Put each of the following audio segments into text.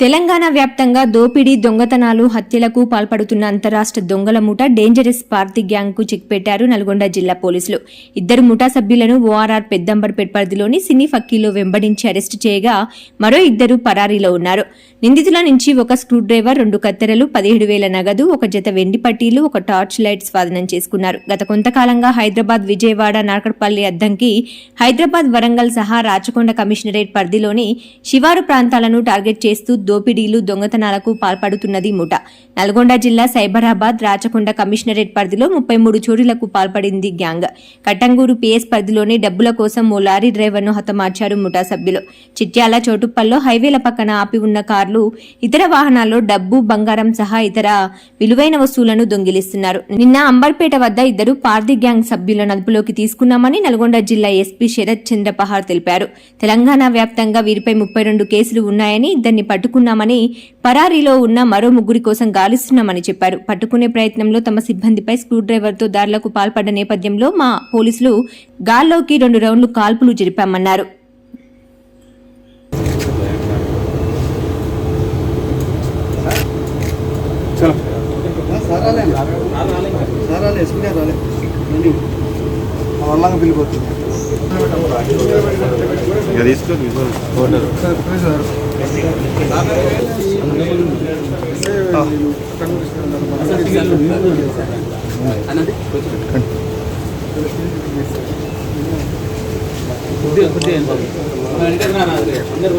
తెలంగాణ వ్యాప్తంగా దోపిడీ దొంగతనాలు హత్యలకు పాల్పడుతున్న అంతరాష్ట్ర దొంగల ముఠ డేంజరస్ పార్టీ గ్యాంగ్కు చెక్ పెట్టారు నల్గొండ జిల్లా పోలీసులు. ఇద్దరు ముఠా సభ్యులను ఓఆర్ఆర్ పెద్దంబర్పేట్ పరిధిలోని సినీ ఫక్కీలో వెంబడించి అరెస్టు చేయగా మరో ఇద్దరు పరారీలో ఉన్నారు. నిందితుల నుంచి ఒక స్క్రూ డ్రైవర్ రెండు కత్తెరలు పదిహేడు వేల నగదు ఒక జత వెండి పట్టీలు ఒక టార్చ్ లైట్ స్వాధీనం చేసుకున్నారు. గత కొంతకాలంగా హైదరాబాద్ విజయవాడ నార్కట్పల్లి అద్దంకి హైదరాబాద్ వరంగల్ సహా రాచకొండ కమిషనరేట్ పరిధిలోని శివారు ప్రాంతాలను టార్గెట్ చేస్తూ దోపిడీలు దొంగతనాలకు పాల్పడుతున్నది ముఠ. నల్గొండ జిల్లా సైబరాబాద్ రాచకొండ కమిషనరేట్ పరిధిలో ముప్పై మూడు చోరీలకు పాల్పడింది గ్యాంగ్. కట్టంగూరు పిఎస్ పరిధిలోని డబ్బుల కోసం ఓ లారీ డ్రైవర్ను హతమార్చారు ముఠా సభ్యులు. చిట్యాల చోటుప్పల్లో హైవేల పక్కన ఆపి ఉన్న కార్లు ఇతర వాహనాల్లో డబ్బు బంగారం సహా ఇతర విలువైన వస్తువులను దొంగిలిస్తున్నారు. నిన్న అంబర్పేట వద్ద ఇద్దరు పార్ది గ్యాంగ్ సభ్యులను అదుపులోకి తీసుకున్నామని నల్గొండ జిల్లా ఎస్పీ శరత్ చంద్ర పహార్ తెలిపారు. తెలంగాణ వ్యాప్తంగా వీరిపై ముప్పై రెండు కేసులు ఉన్నాయని ఇద్దరిని పట్టుకున్నామని పరారీలో ఉన్న మరో ముగ్గురి కోసం గాలిస్తున్నామని చెప్పారు. పట్టుకునే ప్రయత్నంలో తమ సిబ్బందిపై స్క్రూ డ్రైవర్తో దాడులకు పాల్పడ్డ నేపథ్యంలో మా పోలీసులు గాల్లోకి రెండు రౌండ్లు కాల్పులు జరిపామన్నారు. చలో సారాలే సారాలే ఎస్పీ గారు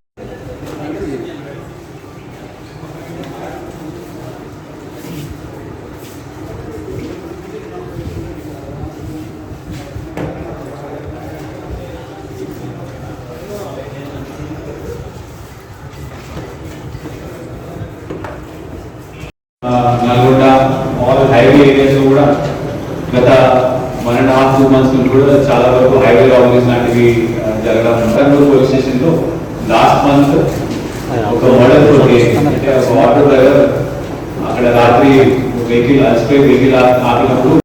నల్గొండ ఆల్ హైవే ఏరియాస్ కూడా గత one and half two months నుంచి కూడా చాలా వరకు హైవే రాబరీస్ లాంటివి జరగడం ఉంటారు పోలీస్ స్టేషన్లో లాస్ట్ మంత్ ఒక మర్డర్ అంటే ఒక ఆటో డ్రైవర్ అక్కడ రాత్రి వెహికల్ అలసిపోయి వెహికల్ ఆపినప్పుడు